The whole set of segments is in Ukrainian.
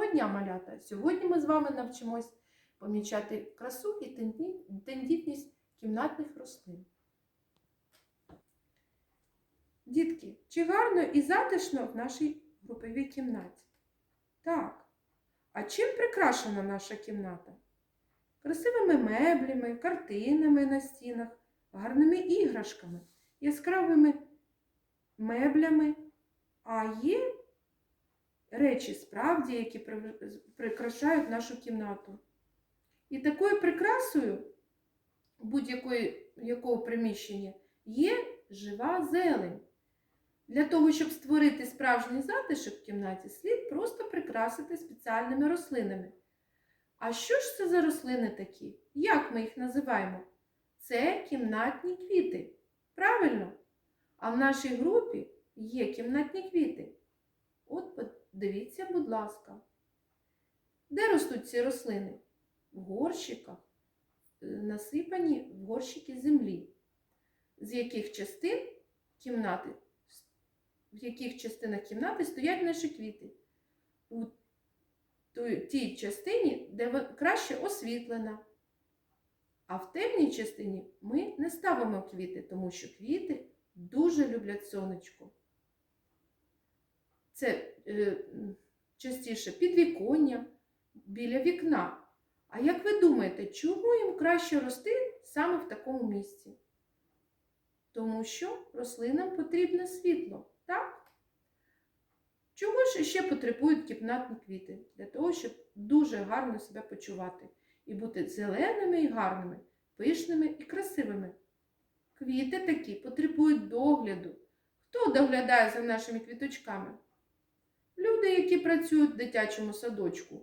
Доброго дня, малята! Сьогодні ми з вами навчимось помічати красу і тендітність кімнатних рослин. Дітки, чи гарно і затишно в нашій груповій кімнаті? Так. А чим прикрашена наша кімната? Красивими меблями, картинами на стінах, гарними іграшками, яскравими меблями. А є речі справді, які прикрашають нашу кімнату. І такою прикрасою будь-якої якого приміщення є жива зелень. Для того, щоб створити справжній затишок в кімнаті, слід просто прикрасити спеціальними рослинами. А що ж це за рослини такі? Як ми їх називаємо? Це кімнатні квіти. Правильно? А в нашій групі є кімнатні квіти. От подивіться, будь ласка. Де ростуть ці рослини? В горщиках, е, насипані в горщики землі. З яких частин кімнати, в яких частинах кімнати стоять наші квіти? У тій частині, де краще освітлена. А в темній частині ми не ставимо квіти, тому що квіти дуже люблять сонечко. Це частіше підвіконня біля вікна. А як ви думаєте, чому їм краще рости саме в такому місці? Тому що рослинам потрібне світло, так? Чого ж ще потребують кімнатні квіти? Для того, щоб дуже гарно себе почувати і бути зеленими і гарними, пишними і красивими. Квіти такі потребують догляду. Хто доглядає за нашими квіточками? Люди, які працюють в дитячому садочку.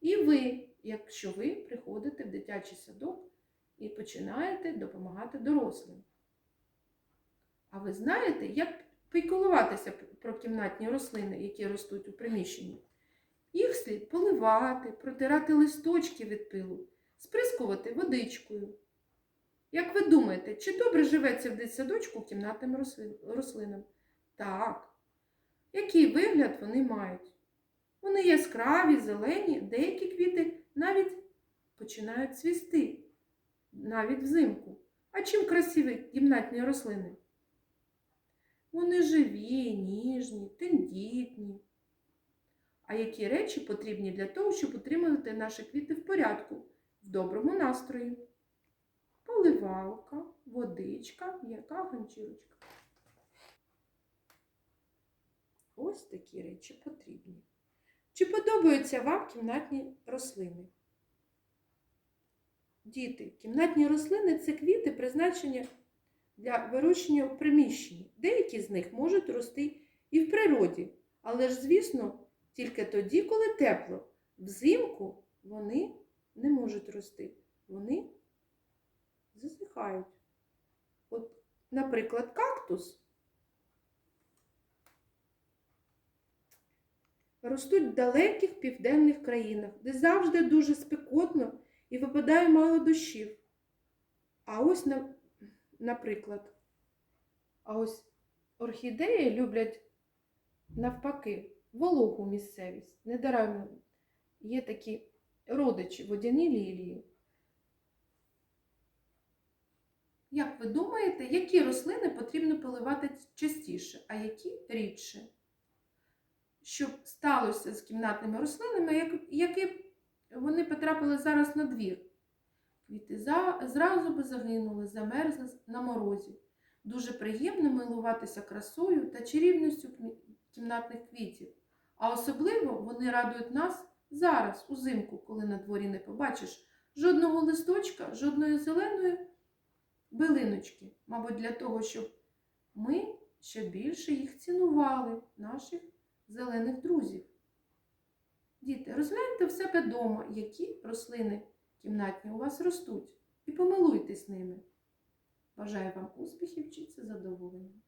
І ви, якщо ви приходите в дитячий садок і починаєте допомагати дорослим. А ви знаєте, як піклуватися про кімнатні рослини, які ростуть у приміщенні? Їх слід поливати, протирати листочки від пилу, сприскувати водичкою. Як ви думаєте, чи добре живеться в дитсадочку кімнатним рослинам? Так. Який вигляд вони мають? Вони яскраві, зелені, деякі квіти навіть починають цвісти, навіть взимку. А чим красиві кімнатні рослини? Вони живі, ніжні, тендітні. А які речі потрібні для того, щоб утримувати наші квіти в порядку, в доброму настрої? Поливалка, водичка, м'яка ганчірочка. Ось такі речі потрібні. Чи подобаються вам кімнатні рослини? Діти, кімнатні рослини це квіти, призначені для вирощення в приміщенні. Деякі з них можуть рости і в природі, але ж, звісно, тільки тоді, коли тепло. Взимку вони не можуть рости. Вони засихають. От, наприклад, кактус ростуть в далеких південних країнах, де завжди дуже спекотно і випадає мало дощів. А ось, на- наприклад, а ось орхідеї люблять навпаки вологу місцевість. Недаремно є такі родичі водяні лілії. Як ви думаєте, які рослини потрібно поливати частіше, а які рідше? Щоб сталося з кімнатними рослинами, як- які вони потрапили зараз на двір. Квіти зразу би загинули, замерзли на морозі. Дуже приємно милуватися красою та чарівністю кімнатних квітів. А особливо вони радують нас зараз, узимку, коли на дворі не побачиш жодного листочка, жодної зеленої билиночки. Мабуть, для того, щоб ми ще більше їх цінували, наших зелених друзів. Діти, розгляньте в себе вдома, які рослини кімнатні у вас ростуть, і помилуйтесь ними. Бажаю вам успіхів, вчіться задоволення.